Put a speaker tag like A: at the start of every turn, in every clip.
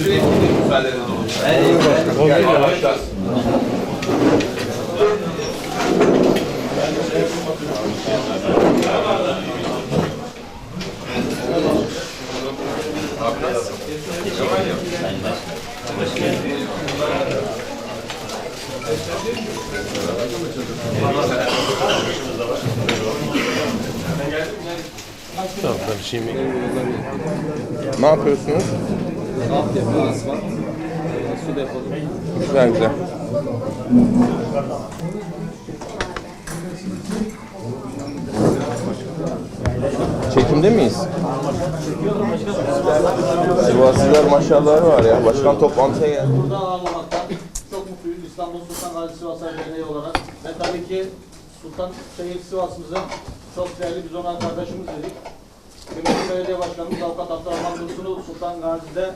A: Süreyim müsaadenizle olacak. Gel başla.
B: Ne yapıyorsunuz?
C: Altyapı, asfalt, e, su deposu.
B: Güzel güzel. Çekimde miyiz? Sivaslılar maşallahı var ya. Başkan toplantıya geldi.
D: Burada ağırlamaktan çok mutluyuz İstanbul Sultan Gazi Sivaslar Derneği olarak. Ve tabii ki Sultan Şehir Sivas'ımızın çok değerli biz ona kardeşimiz dedik. Kıymetli Belediye Başkanımız Avukat Abdurrahman Dursun'u Sultan Gazi'de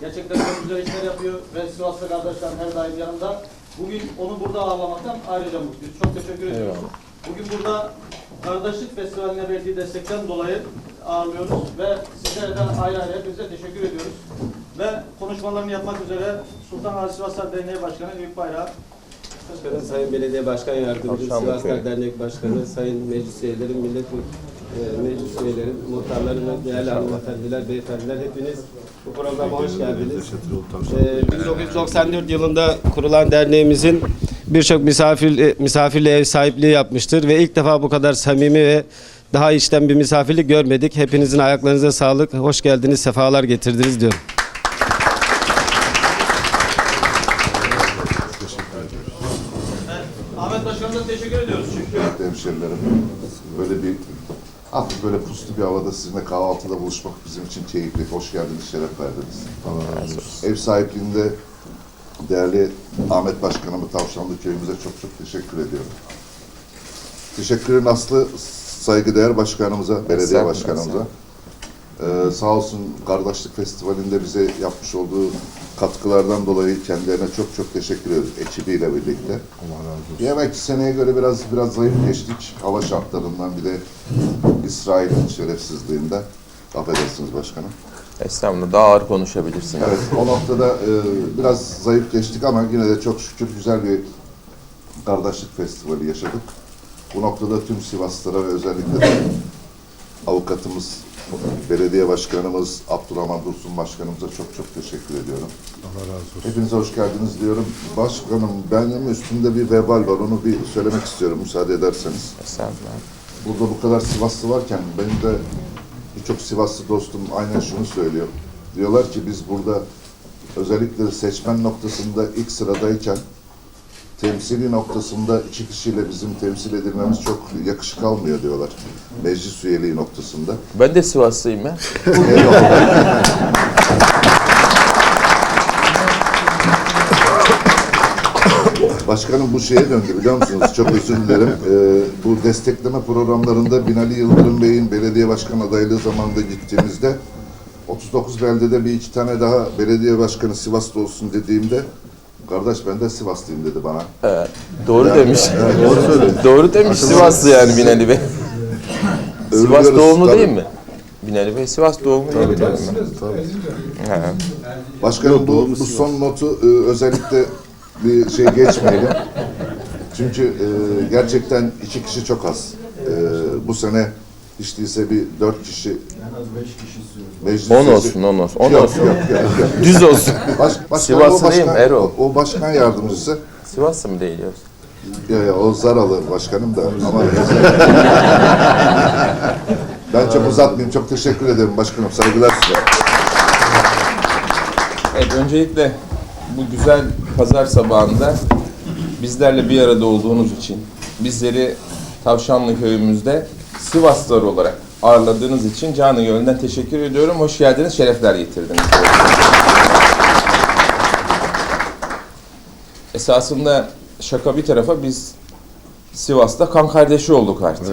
D: gerçekten çok güzel işler yapıyor ve Sivaslı kardeşlerim her daim yanında. Bugün onu burada ağırlamaktan ayrıca mutluyuz. Çok teşekkür ediyoruz. Bugün burada Kardeşlik Festivali'ne verdiği destekten dolayı ağırlıyoruz ve sizlere de ayrı ayrı hepinize teşekkür ediyoruz. Ve konuşmalarını yapmak üzere Sultan Gazi Sivaslar Derneği Başkanı Büyük Bayrağı
C: Başkanı, Sayın Belediye Başkan Yardımcısı, Sivaslar. Dernek Başkanı, Sayın Meclis Üyeleri, Millet e, Meclis Üyeleri, muhtarları ve değerli hanımefendiler, beyefendiler hepiniz bu programa hoş geldiniz. E, 1994 yılında kurulan derneğimizin birçok misafir, e, misafirli ev sahipliği yapmıştır ve ilk defa bu kadar samimi ve daha içten bir misafirlik görmedik. Hepinizin ayaklarınıza sağlık, hoş geldiniz, sefalar getirdiniz diyorum.
D: Ahmet Başkanımıza teşekkür ediyoruz çünkü
E: Kıymetli hemşerilerim, böyle bir hafif böyle puslu bir havada sizinle kahvaltıda buluşmak bizim için keyifli. Hoş geldiniz, şeref verdiniz. Ev sahipliğinde değerli Ahmet Başkanımı Tavşanlı köyümüze çok çok teşekkür ediyorum. Teşekkürün aslı saygıdeğer başkanımıza, belediye
B: Estağfurullah,
E: başkanımıza. Ee, sağ olsun Kardeşlik Festivali'nde bize yapmış olduğu katkılardan dolayı kendilerine çok çok teşekkür ediyoruz ekibiyle birlikte. Allah razı olsun. Seneye göre biraz biraz zayıf geçtik. Hava şartlarından bir de İsrail'in şerefsizliğinden. Affedersiniz başkanım.
B: Estağfurullah daha ağır konuşabilirsin.
E: Evet, o noktada e, biraz zayıf geçtik ama yine de çok şükür güzel bir kardeşlik festivali yaşadık. Bu noktada tüm Sivaslılara ve özellikle de avukatımız, belediye başkanımız, Abdurrahman Dursun başkanımıza çok çok teşekkür ediyorum. Allah razı olsun. Hepinize hoş geldiniz diyorum. Başkanım benim üstümde bir vebal var, onu bir söylemek istiyorum müsaade ederseniz.
B: Estağfurullah.
E: Burada bu kadar Sivaslı varken benim de birçok Sivaslı dostum aynen şunu söylüyor. Diyorlar ki biz burada özellikle seçmen noktasında ilk sıradayken temsili noktasında iki kişiyle bizim temsil edilmemiz çok yakışık almıyor diyorlar. Meclis üyeliği noktasında.
B: Ben de Sivaslıyım ya.
E: Başkanım bu şeye döndü biliyor musunuz? Çok özür dilerim. Ee, bu destekleme programlarında Binali Yıldırım Bey'in belediye başkan adaylığı zamanında gittiğimizde 39 beldede bir iki tane daha belediye başkanı Sivas'ta olsun dediğimde kardeş ben de Sivaslıyım dedi bana.
B: Evet. Doğru demiş.
E: doğru söyledi.
B: Doğru demiş Sivaslı yani Binali Bey. Sivas doğumlu
E: tabii.
B: değil mi? Binali Bey Sivas doğumlu diye biliyorum ben. He.
E: Başkanım bu, bu son notu e, özellikle bir şey geçmeyelim. Çünkü e, gerçekten iki kişi çok az. E, bu sene hiç değilse bir dört kişi meclis
B: 10
E: üyesi-
B: olsun, 10 olsun. 10
E: Yok,
B: olsun.
E: yok, yok, yok.
B: Düz olsun.
E: Baş, başkan,
B: Sivaslı
E: o
B: mi?
E: başkan,
B: Erol.
E: O, o başkan yardımcısı.
B: Sivaslı mı değil yoksa?
E: Ya, ya, o Zaralı başkanım da ama ben çok uzatmayayım. Çok teşekkür ederim başkanım. Saygılar size.
F: Evet, öncelikle bu güzel pazar sabahında bizlerle bir arada olduğunuz için, bizleri Tavşanlı köyümüzde Sivaslılar olarak ağırladığınız için canı gönülden teşekkür ediyorum. Hoş geldiniz, şerefler getirdiniz. Esasında şaka bir tarafa biz Sivas'ta kan kardeşi olduk artık.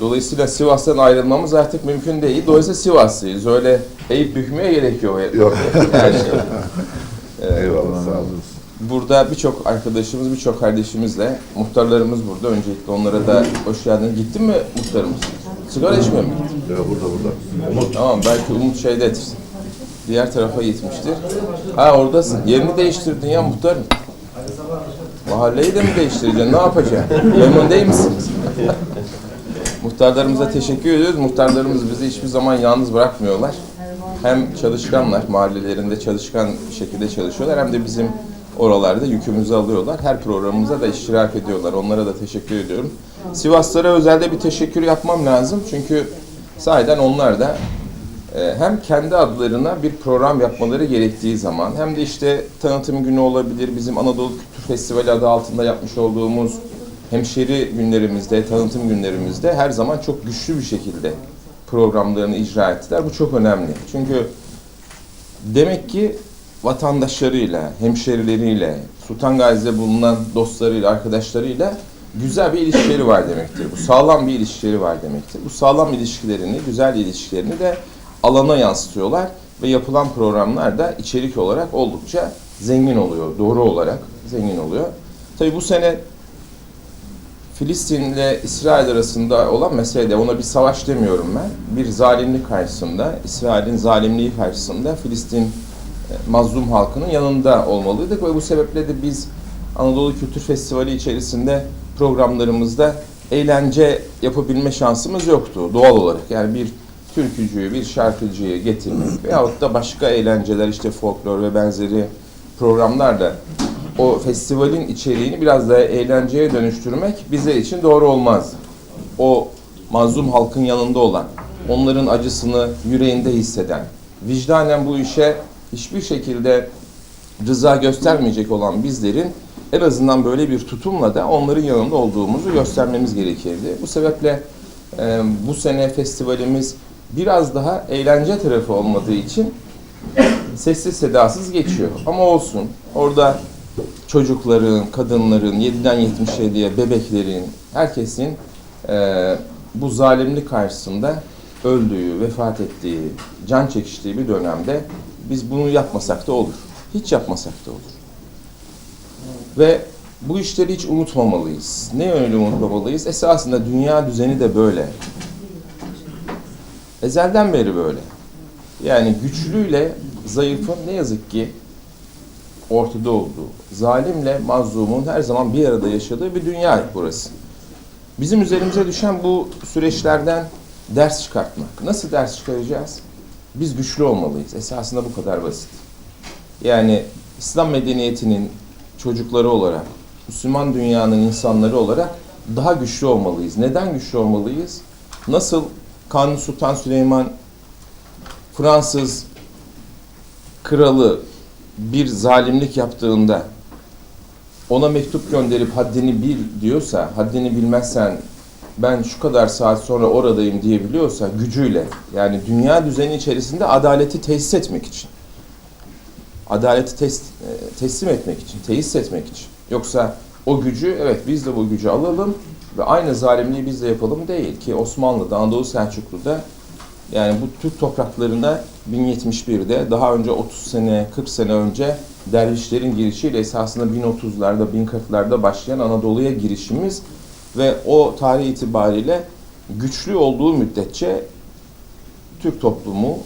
F: Dolayısıyla Sivas'tan ayrılmamız artık mümkün değil. Dolayısıyla Sivaslıyız. Öyle eğip bükmeye gerek yok.
E: Yok.
F: Yani
E: Eyvallah. Sağ olun.
F: Burada birçok arkadaşımız, birçok kardeşimizle, muhtarlarımız burada. Öncelikle onlara da hoş geldiniz. Gittin mi muhtarımız? Sigara içmiyor mu?
E: Ya burada burada.
F: Tamam belki Umut şeydedir. diğer tarafa gitmiştir. Ha oradasın. Yerini değiştirdin ya muhtarım. Mahalleyi de mi değiştireceksin? Ne yapacaksın? Memnun değil misiniz? Muhtarlarımıza teşekkür ediyoruz. Muhtarlarımız bizi hiçbir zaman yalnız bırakmıyorlar. Hem çalışkanlar, mahallelerinde çalışkan bir şekilde çalışıyorlar hem de bizim oralarda yükümüzü alıyorlar. Her programımıza da iştirak ediyorlar. Onlara da teşekkür ediyorum. Sivaslara özelde bir teşekkür yapmam lazım. Çünkü sahiden onlar da e, hem kendi adlarına bir program yapmaları gerektiği zaman hem de işte tanıtım günü olabilir, bizim Anadolu Kültür Festivali adı altında yapmış olduğumuz hemşeri günlerimizde, tanıtım günlerimizde her zaman çok güçlü bir şekilde programlarını icra ettiler. Bu çok önemli. Çünkü demek ki vatandaşlarıyla, hemşerileriyle, Sultan Gazi'de bulunan dostlarıyla, arkadaşlarıyla güzel bir ilişkileri var demektir. Bu sağlam bir ilişkileri var demektir. Bu sağlam ilişkilerini, güzel ilişkilerini de alana yansıtıyorlar ve yapılan programlar da içerik olarak oldukça zengin oluyor, doğru olarak zengin oluyor. Tabii bu sene Filistin ile İsrail arasında olan mesele de ona bir savaş demiyorum ben. Bir zalimlik karşısında, İsrail'in zalimliği karşısında Filistin mazlum halkının yanında olmalıydık ve bu sebeple de biz Anadolu Kültür Festivali içerisinde programlarımızda eğlence yapabilme şansımız yoktu doğal olarak. Yani bir türkücüyü, bir şarkıcıyı getirmek veyahut da başka eğlenceler işte folklor ve benzeri programlarla o festivalin içeriğini biraz daha eğlenceye dönüştürmek bize için doğru olmaz. O mazlum halkın yanında olan, onların acısını yüreğinde hisseden, vicdanen bu işe hiçbir şekilde rıza göstermeyecek olan bizlerin en azından böyle bir tutumla da onların yanında olduğumuzu göstermemiz gerekirdi. Bu sebeple e, bu sene festivalimiz biraz daha eğlence tarafı olmadığı için sessiz sedasız geçiyor. Ama olsun. Orada çocukların, kadınların, 7'den 77'ye bebeklerin, herkesin e, bu zalimlik karşısında öldüğü, vefat ettiği, can çekiştiği bir dönemde biz bunu yapmasak da olur. Hiç yapmasak da olur. Ve bu işleri hiç unutmamalıyız. Ne öyle unutmamalıyız? Esasında dünya düzeni de böyle. Ezelden beri böyle. Yani güçlüyle zayıfın ne yazık ki ortada olduğu, zalimle mazlumun her zaman bir arada yaşadığı bir dünya burası. Bizim üzerimize düşen bu süreçlerden ders çıkartmak. Nasıl ders çıkaracağız? Biz güçlü olmalıyız. Esasında bu kadar basit. Yani İslam medeniyetinin çocukları olarak, Müslüman dünyanın insanları olarak daha güçlü olmalıyız. Neden güçlü olmalıyız? Nasıl Kanuni Sultan Süleyman Fransız kralı bir zalimlik yaptığında ona mektup gönderip haddini bil diyorsa, haddini bilmezsen ben şu kadar saat sonra oradayım diyebiliyorsa gücüyle yani dünya düzeni içerisinde adaleti tesis etmek için. Adaleti tes, e, teslim etmek için, tesis etmek için. Yoksa o gücü evet biz de bu gücü alalım ve aynı zalimliği biz de yapalım değil ki Osmanlı'da, Anadolu Selçuklu'da yani bu Türk topraklarında 1071'de daha önce 30 sene, 40 sene önce dervişlerin girişiyle esasında 1030'larda, 1040'larda başlayan Anadolu'ya girişimiz ve o tarih itibariyle güçlü olduğu müddetçe Türk toplumu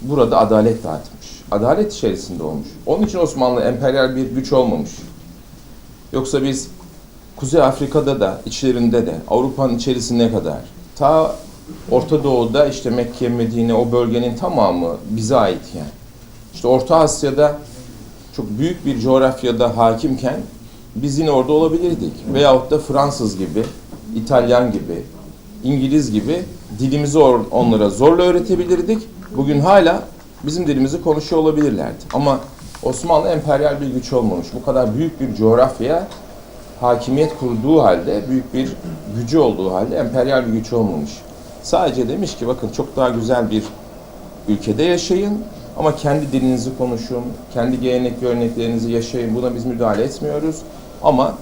F: burada adalet dağıtmış. Adalet içerisinde olmuş. Onun için Osmanlı emperyal bir güç olmamış. Yoksa biz Kuzey Afrika'da da, içlerinde de, Avrupa'nın içerisine kadar, ta Orta Doğu'da işte Mekke, Medine o bölgenin tamamı bize ait yani. İşte Orta Asya'da çok büyük bir coğrafyada hakimken biz yine orada olabilirdik. Veyahut da Fransız gibi, İtalyan gibi, İngiliz gibi dilimizi onlara zorla öğretebilirdik. Bugün hala bizim dilimizi konuşuyor olabilirlerdi. Ama Osmanlı emperyal bir güç olmamış. Bu kadar büyük bir coğrafyaya hakimiyet kurduğu halde, büyük bir gücü olduğu halde emperyal bir güç olmamış. Sadece demiş ki bakın çok daha güzel bir ülkede yaşayın ama kendi dilinizi konuşun, kendi gelenek göreneklerinizi yaşayın. Buna biz müdahale etmiyoruz. Ama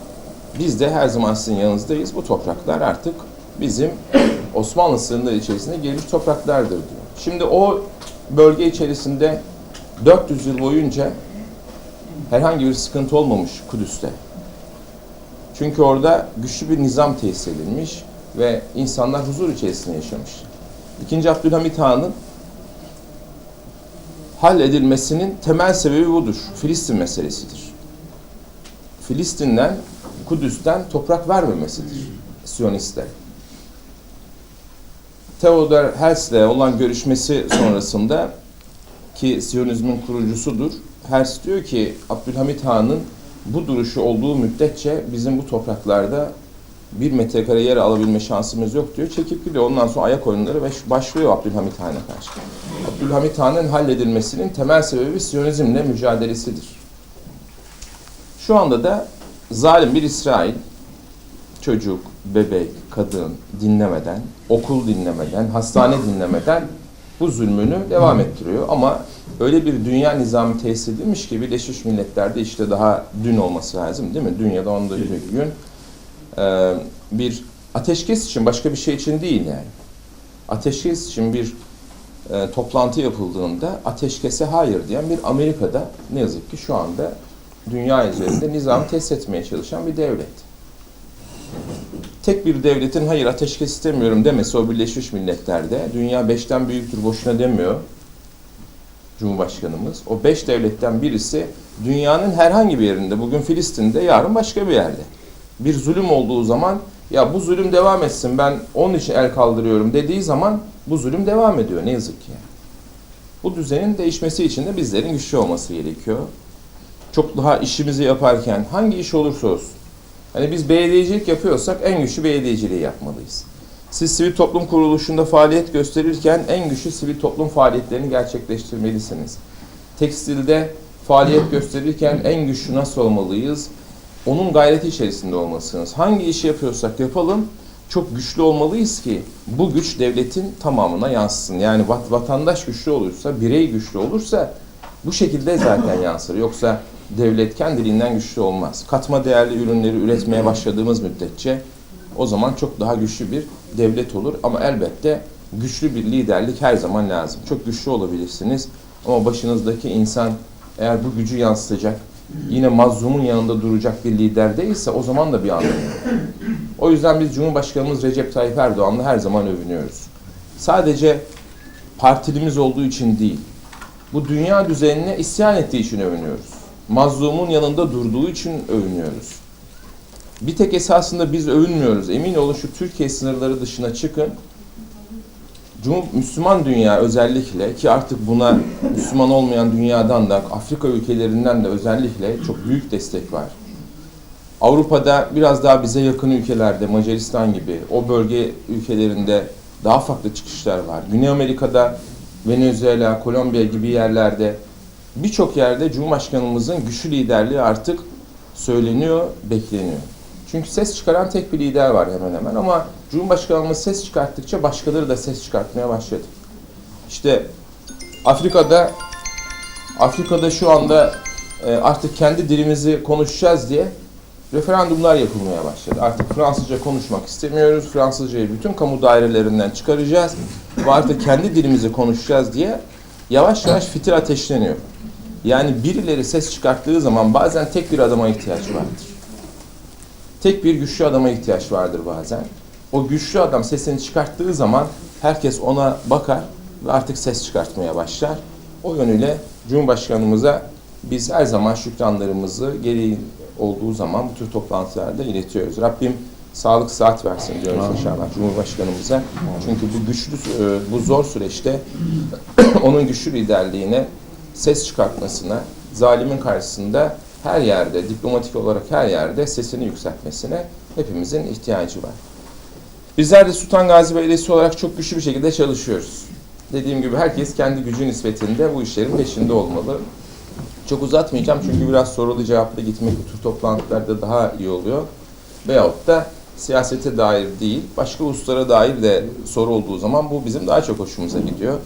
F: biz de her zaman sizin yanınızdayız. Bu topraklar artık bizim Osmanlı sınırları içerisinde girmiş topraklardır diyor. Şimdi o bölge içerisinde 400 yıl boyunca herhangi bir sıkıntı olmamış Kudüs'te. Çünkü orada güçlü bir nizam tesis edilmiş ve insanlar huzur içerisinde yaşamış. İkinci Abdülhamit Han'ın halledilmesinin temel sebebi budur. Filistin meselesidir. Filistin'den, Kudüs'ten toprak vermemesidir Siyonistler. Theodor Herzl'le olan görüşmesi sonrasında ki Siyonizmin kurucusudur. Herzl diyor ki Abdülhamit Han'ın bu duruşu olduğu müddetçe bizim bu topraklarda bir metrekare yer alabilme şansımız yok diyor. Çekip gidiyor. Ondan sonra ayak oyunları ve başlıyor Abdülhamit Han'a karşı. Abdülhamit Han'ın halledilmesinin temel sebebi Siyonizmle mücadelesidir. Şu anda da zalim bir İsrail çocuk, bebek, kadın dinlemeden, okul dinlemeden, hastane dinlemeden bu zulmünü devam ettiriyor. Ama öyle bir dünya nizamı tesis edilmiş ki Birleşmiş Milletler'de işte daha dün olması lazım değil mi? Dünyada 14 gün e, bir ateşkes için başka bir şey için değil yani. Ateşkes için bir e, toplantı yapıldığında ateşkese hayır diyen bir Amerika'da ne yazık ki şu anda dünya üzerinde nizam tesis etmeye çalışan bir devlet. Tek bir devletin hayır ateşkes istemiyorum demesi o Birleşmiş Milletler'de dünya beşten büyüktür boşuna demiyor Cumhurbaşkanımız. O beş devletten birisi dünyanın herhangi bir yerinde bugün Filistin'de yarın başka bir yerde. Bir zulüm olduğu zaman ya bu zulüm devam etsin ben onun için el kaldırıyorum dediği zaman bu zulüm devam ediyor ne yazık ki. Bu düzenin değişmesi için de bizlerin güçlü olması gerekiyor. Çok daha işimizi yaparken hangi iş olursa olsun. Hani biz belediyecilik yapıyorsak en güçlü belediyeciliği yapmalıyız. Siz sivil toplum kuruluşunda faaliyet gösterirken en güçlü sivil toplum faaliyetlerini gerçekleştirmelisiniz. Tekstilde faaliyet gösterirken en güçlü nasıl olmalıyız? Onun gayreti içerisinde olmalısınız. Hangi işi yapıyorsak yapalım çok güçlü olmalıyız ki bu güç devletin tamamına yansısın. Yani vat- vatandaş güçlü olursa, birey güçlü olursa bu şekilde zaten yansır. Yoksa devlet kendiliğinden güçlü olmaz. Katma değerli ürünleri üretmeye başladığımız müddetçe o zaman çok daha güçlü bir devlet olur. Ama elbette güçlü bir liderlik her zaman lazım. Çok güçlü olabilirsiniz ama başınızdaki insan eğer bu gücü yansıtacak, yine mazlumun yanında duracak bir lider değilse o zaman da bir anlamı yok. O yüzden biz Cumhurbaşkanımız Recep Tayyip Erdoğan'la her zaman övünüyoruz. Sadece partilimiz olduğu için değil, bu dünya düzenine isyan ettiği için övünüyoruz. Mazlumun yanında durduğu için övünüyoruz. Bir tek esasında biz övünmüyoruz. Emin olun şu Türkiye sınırları dışına çıkın. Cum Müslüman dünya özellikle ki artık buna Müslüman olmayan dünyadan da Afrika ülkelerinden de özellikle çok büyük destek var. Avrupa'da biraz daha bize yakın ülkelerde Macaristan gibi o bölge ülkelerinde daha farklı çıkışlar var. Güney Amerika'da Venezuela, Kolombiya gibi yerlerde birçok yerde Cumhurbaşkanımızın güçlü liderliği artık söyleniyor, bekleniyor. Çünkü ses çıkaran tek bir lider var hemen hemen ama Cumhurbaşkanımız ses çıkarttıkça başkaları da ses çıkartmaya başladı. İşte Afrika'da Afrika'da şu anda e, artık kendi dilimizi konuşacağız diye referandumlar yapılmaya başladı. Artık Fransızca konuşmak istemiyoruz. Fransızcayı bütün kamu dairelerinden çıkaracağız ve artık kendi dilimizi konuşacağız diye yavaş yavaş fitil ateşleniyor. Yani birileri ses çıkarttığı zaman bazen tek bir adama ihtiyaç vardır. Tek bir güçlü adama ihtiyaç vardır bazen. O güçlü adam sesini çıkarttığı zaman herkes ona bakar ve artık ses çıkartmaya başlar. O yönüyle Cumhurbaşkanımıza biz her zaman şükranlarımızı gereği olduğu zaman bu tür toplantılarda iletiyoruz. Rabbim sağlık saat versin diyoruz inşallah Cumhurbaşkanımıza. Çünkü bu güçlü, e, bu zor süreçte onun güçlü liderliğine, ses çıkartmasına, zalimin karşısında her yerde, diplomatik olarak her yerde sesini yükseltmesine hepimizin ihtiyacı var. Bizler de Sultan Gazi Belediyesi olarak çok güçlü bir şekilde çalışıyoruz. Dediğim gibi herkes kendi gücü nispetinde bu işlerin peşinde olmalı. Çok uzatmayacağım çünkü biraz sorulu cevaplı gitmek bu tür toplantılarda daha iyi oluyor. Veyahut da siyasete dair değil, başka hususlara dair de soru olduğu zaman bu bizim daha çok hoşumuza gidiyor.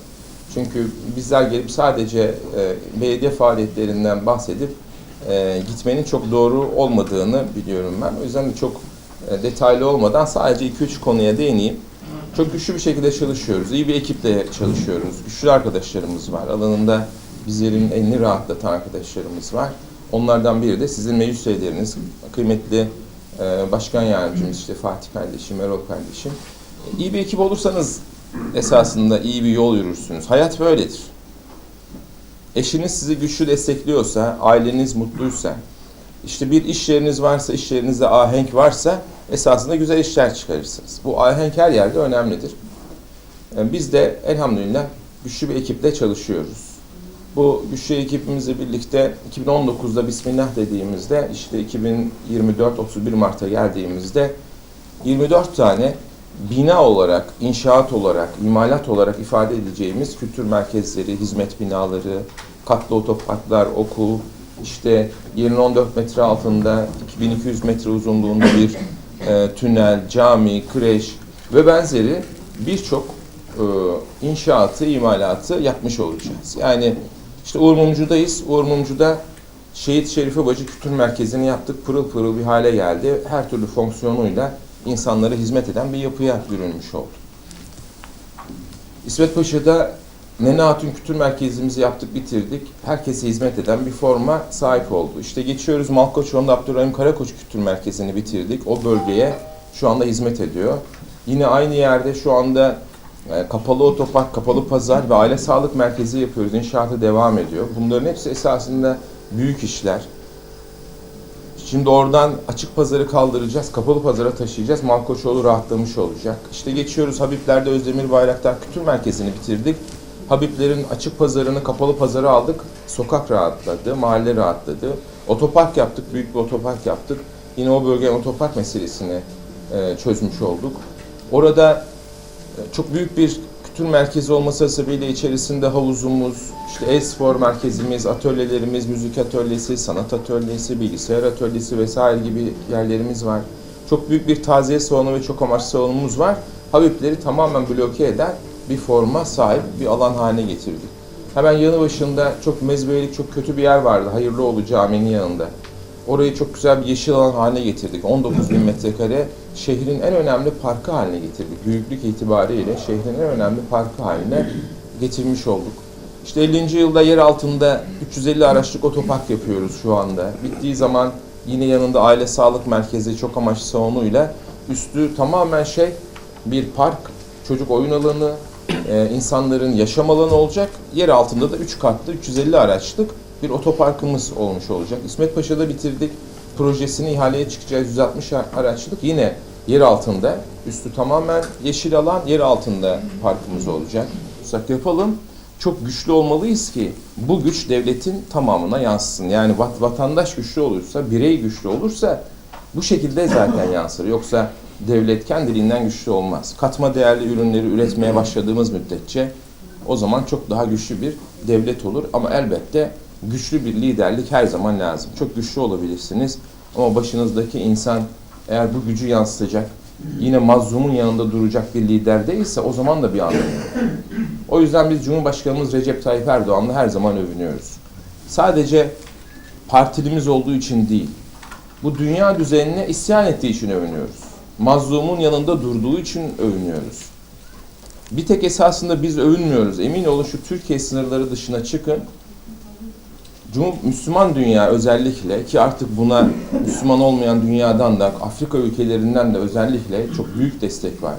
F: Çünkü bizler gelip sadece e, belediye faaliyetlerinden bahsedip e, gitmenin çok doğru olmadığını biliyorum ben. O yüzden de çok e, detaylı olmadan sadece 2-3 konuya değineyim. Çok güçlü bir şekilde çalışıyoruz. İyi bir ekiple çalışıyoruz. Güçlü arkadaşlarımız var. Alanında bizlerin elini rahatlatan arkadaşlarımız var. Onlardan biri de sizin meclis üyeleriniz, kıymetli e, başkan yardımcımız işte Fatih kardeşim, Erol kardeşim. İyi bir ekip olursanız esasında iyi bir yol yürürsünüz. Hayat böyledir. eşiniz sizi güçlü destekliyorsa, aileniz mutluysa, işte bir iş yeriniz varsa, iş yerinizde ahenk varsa esasında güzel işler çıkarırsınız. Bu ahenk her yerde önemlidir. Yani Biz de elhamdülillah güçlü bir ekiple çalışıyoruz. Bu güçlü ekibimizle birlikte 2019'da Bismillah dediğimizde işte 2024 31 Mart'a geldiğimizde 24 tane bina olarak, inşaat olarak, imalat olarak ifade edeceğimiz kültür merkezleri, hizmet binaları, katlı otoparklar, okul, işte yerin 14 metre altında 2200 metre uzunluğunda bir e, tünel, cami, kreş ve benzeri birçok e, inşaatı, imalatı yapmış olacağız. Yani işte Uğur Mumcu'dayız. Uğur Mumcu'da Şehit Şerife Bacı Kültür Merkezi'ni yaptık. Pırıl pırıl bir hale geldi. Her türlü fonksiyonuyla insanlara hizmet eden bir yapıya bürünmüş oldu. İsmet Paşa'da Nene Hatun Kültür Merkezimizi yaptık, bitirdik. Herkese hizmet eden bir forma sahip oldu. İşte geçiyoruz Malkoçoğlu'nda Abdurrahim Karakoç Kültür Merkezi'ni bitirdik. O bölgeye şu anda hizmet ediyor. Yine aynı yerde şu anda e, kapalı otopark, kapalı pazar ve aile sağlık merkezi yapıyoruz. İnşaatı devam ediyor. Bunların hepsi esasında büyük işler. Şimdi oradan açık pazarı kaldıracağız, kapalı pazara taşıyacağız. Malkoçoğlu rahatlamış olacak. İşte geçiyoruz Habibler'de Özdemir Bayraktar Kültür Merkezi'ni bitirdik. Habiblerin açık pazarını kapalı pazara aldık. Sokak rahatladı, mahalle rahatladı. Otopark yaptık, büyük bir otopark yaptık. Yine o bölgenin otopark meselesini e, çözmüş olduk. Orada e, çok büyük bir kültür merkezi olması sebebiyle içerisinde havuzumuz, işte e-spor merkezimiz, atölyelerimiz, müzik atölyesi, sanat atölyesi, bilgisayar atölyesi vesaire gibi yerlerimiz var. Çok büyük bir taziye salonu ve çok amaçlı salonumuz var. Habibleri tamamen bloke eden bir forma sahip bir alan haline getirdik. Hemen yanı başında çok mezbelik, çok kötü bir yer vardı. Hayırlıoğlu Camii'nin yanında. Orayı çok güzel bir yeşil alan haline getirdik. 19 bin metrekare şehrin en önemli parkı haline getirdik. Büyüklük itibariyle şehrin en önemli parkı haline getirmiş olduk. İşte 50. yılda yer altında 350 araçlık otopark yapıyoruz şu anda. Bittiği zaman yine yanında aile sağlık merkezi çok amaçlı salonuyla üstü tamamen şey bir park, çocuk oyun alanı, e, insanların yaşam alanı olacak. Yer altında da 3 katlı 350 araçlık bir otoparkımız olmuş olacak. İsmet Paşa'da bitirdik. Projesini ihaleye çıkacağız 160 araçlık. Yine yer altında, üstü tamamen yeşil alan, yer altında parkımız olacak. Sak yapalım. Çok güçlü olmalıyız ki bu güç devletin tamamına yansısın. Yani vat- vatandaş güçlü olursa, birey güçlü olursa bu şekilde zaten yansır. Yoksa devlet kendiliğinden güçlü olmaz. Katma değerli ürünleri üretmeye başladığımız müddetçe o zaman çok daha güçlü bir devlet olur. Ama elbette güçlü bir liderlik her zaman lazım. Çok güçlü olabilirsiniz ama başınızdaki insan eğer bu gücü yansıtacak, yine mazlumun yanında duracak bir lider değilse o zaman da bir anlamı yok. O yüzden biz Cumhurbaşkanımız Recep Tayyip Erdoğan'la her zaman övünüyoruz. Sadece partilimiz olduğu için değil, bu dünya düzenine isyan ettiği için övünüyoruz. Mazlumun yanında durduğu için övünüyoruz. Bir tek esasında biz övünmüyoruz. Emin olun şu Türkiye sınırları dışına çıkın. Cum Müslüman dünya özellikle ki artık buna Müslüman olmayan dünyadan da Afrika ülkelerinden de özellikle çok büyük destek var.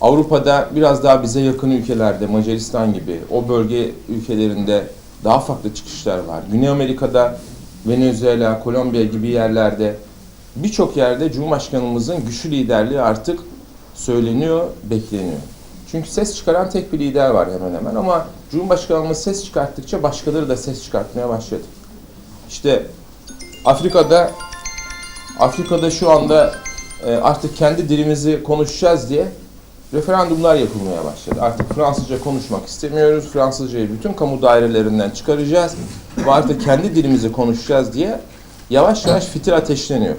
F: Avrupa'da biraz daha bize yakın ülkelerde Macaristan gibi o bölge ülkelerinde daha farklı çıkışlar var. Güney Amerika'da Venezuela, Kolombiya gibi yerlerde birçok yerde Cumhurbaşkanımızın güçlü liderliği artık söyleniyor, bekleniyor. Çünkü ses çıkaran tek bir lider var hemen hemen ama Cumhurbaşkanımız ses çıkarttıkça başkaları da ses çıkartmaya başladı. İşte Afrika'da Afrika'da şu anda e, artık kendi dilimizi konuşacağız diye referandumlar yapılmaya başladı. Artık Fransızca konuşmak istemiyoruz. Fransızcayı bütün kamu dairelerinden çıkaracağız ve artık kendi dilimizi konuşacağız diye yavaş yavaş fitil ateşleniyor.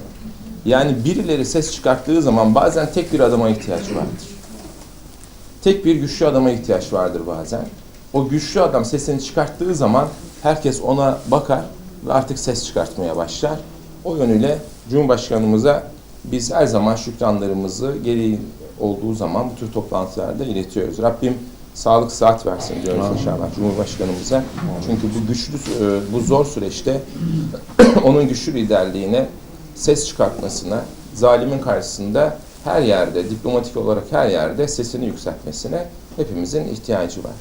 F: Yani birileri ses çıkarttığı zaman bazen tek bir adama ihtiyaç vardır. Tek bir güçlü adama ihtiyaç vardır bazen. O güçlü adam sesini çıkarttığı zaman herkes ona bakar ve artık ses çıkartmaya başlar. O yönüyle Cumhurbaşkanımıza biz her zaman şükranlarımızı gereği olduğu zaman bu tür toplantılarda iletiyoruz. Rabbim sağlık saat versin diyoruz inşallah Cumhurbaşkanımıza. Çünkü bu güçlü, e, bu zor süreçte onun güçlü liderliğine, ses çıkartmasına, zalimin karşısında her yerde, diplomatik olarak her yerde sesini yükseltmesine hepimizin ihtiyacı var.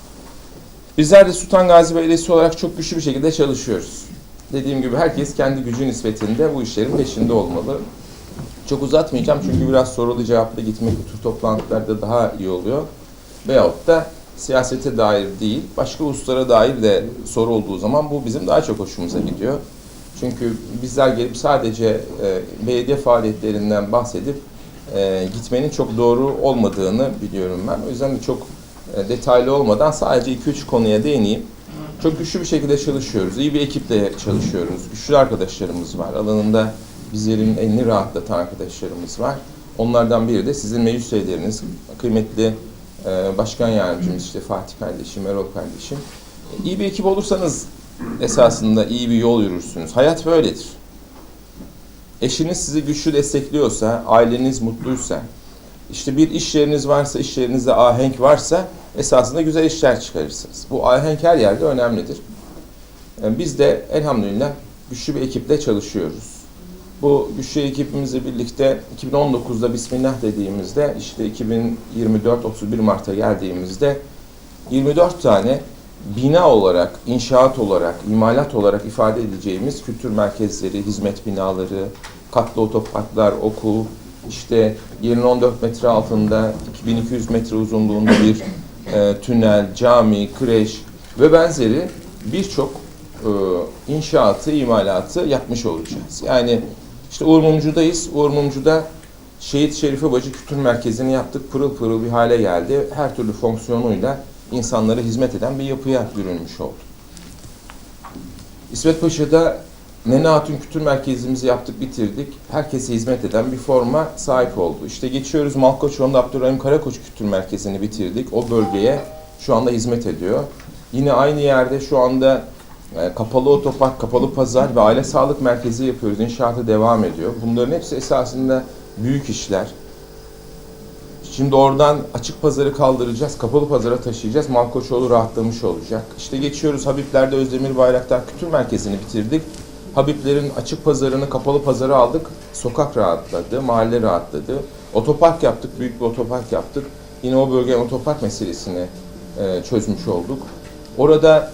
F: Bizler de Sultan Gazi Belediyesi olarak çok güçlü bir şekilde çalışıyoruz. Dediğim gibi herkes kendi gücü nispetinde bu işlerin peşinde olmalı. Çok uzatmayacağım çünkü biraz sorulu cevaplı gitmek bu tür toplantılarda daha iyi oluyor. Veyahut da siyasete dair değil, başka hususlara dair de soru olduğu zaman bu bizim daha çok hoşumuza gidiyor. Çünkü bizler gelip sadece e, belediye faaliyetlerinden bahsedip e, gitmenin çok doğru olmadığını biliyorum ben. O yüzden de çok e, detaylı olmadan sadece 2-3 konuya değineyim. Çok güçlü bir şekilde çalışıyoruz. İyi bir ekiple çalışıyoruz. Güçlü arkadaşlarımız var. Alanında bizlerin elini rahatlatan arkadaşlarımız var. Onlardan biri de sizin meclis üyeleriniz, kıymetli e, başkan yardımcımız işte Fatih kardeşim, Erol kardeşim. İyi bir ekip olursanız esasında iyi bir yol yürürsünüz. Hayat böyledir. Eşiniz sizi güçlü destekliyorsa, aileniz mutluysa, işte bir iş yeriniz varsa, iş yerinizde ahenk varsa esasında güzel işler çıkarırsınız. Bu ahenk her yerde önemlidir. Yani Biz de elhamdülillah güçlü bir ekiple çalışıyoruz. Bu güçlü ekibimizle birlikte 2019'da Bismillah dediğimizde işte 2024 31 Mart'a geldiğimizde 24 tane bina olarak, inşaat olarak, imalat olarak ifade edeceğimiz kültür merkezleri, hizmet binaları, katlı otoparklar, okul, işte yerin 14 metre altında 2200 metre uzunluğunda bir e, tünel, cami, kreş ve benzeri birçok e, inşaatı, imalatı yapmış olacağız. Yani işte Uğur Mumcu'dayız. Uğur Mumcu'da Şehit Şerife Bacı Kültür Merkezi'ni yaptık. Pırıl pırıl bir hale geldi. Her türlü fonksiyonuyla insanlara hizmet eden bir yapıya bürünmüş oldu. İsmet Paşa'da Nene Hatun Kültür Merkezimizi yaptık, bitirdik. Herkese hizmet eden bir forma sahip oldu. İşte geçiyoruz Malkoçoğlu'nda Abdurrahim Karakoç Kültür Merkezi'ni bitirdik. O bölgeye şu anda hizmet ediyor. Yine aynı yerde şu anda e, kapalı otopark, kapalı pazar ve aile sağlık merkezi yapıyoruz. İnşaatı devam ediyor. Bunların hepsi esasında büyük işler. Şimdi oradan açık pazarı kaldıracağız, kapalı pazara taşıyacağız. Malkoçoğlu rahatlamış olacak. İşte geçiyoruz Habibler'de Özdemir Bayraktar Kültür Merkezi'ni bitirdik. Habiblerin açık pazarını kapalı pazara aldık. Sokak rahatladı, mahalle rahatladı. Otopark yaptık, büyük bir otopark yaptık. Yine o bölgenin otopark meselesini e, çözmüş olduk. Orada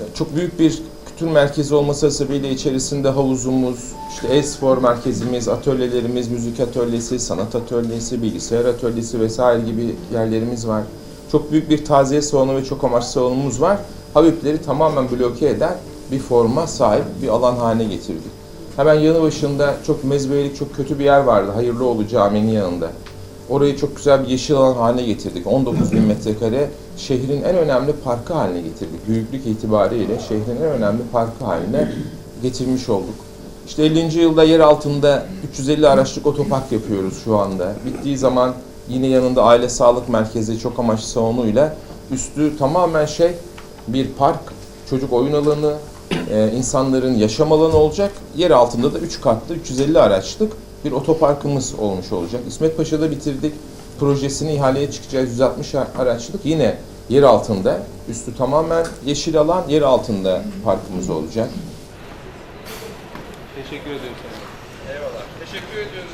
F: e, çok büyük bir kültür merkezi olması sebebiyle içerisinde havuzumuz, işte e-spor merkezimiz, atölyelerimiz, müzik atölyesi, sanat atölyesi, bilgisayar atölyesi vesaire gibi yerlerimiz var. Çok büyük bir taziye salonu ve çok amaçlı salonumuz var. Habibleri tamamen bloke eden bir forma sahip bir alan haline getirdik. Hemen yanı başında çok mezbeylik, çok kötü bir yer vardı. Hayırlıoğlu Camii'nin yanında. Orayı çok güzel bir yeşil alan haline getirdik. 19 bin metrekare şehrin en önemli parkı haline getirdik. Büyüklük itibariyle şehrin en önemli parkı haline getirmiş olduk. İşte 50. yılda yer altında 350 araçlık otopark yapıyoruz şu anda. Bittiği zaman yine yanında aile sağlık merkezi çok amaçlı salonuyla üstü tamamen şey bir park, çocuk oyun alanı, e, insanların yaşam alanı olacak. Yer altında da 3 katlı 350 araçlık bir otoparkımız olmuş olacak. İsmet Paşa'da bitirdik. Projesini ihaleye çıkacağız 160 araçlık. Yine yer altında. Üstü tamamen yeşil alan, yer altında parkımız olacak.
A: Teşekkür ederim. Eyvallah. Teşekkür ediyoruz.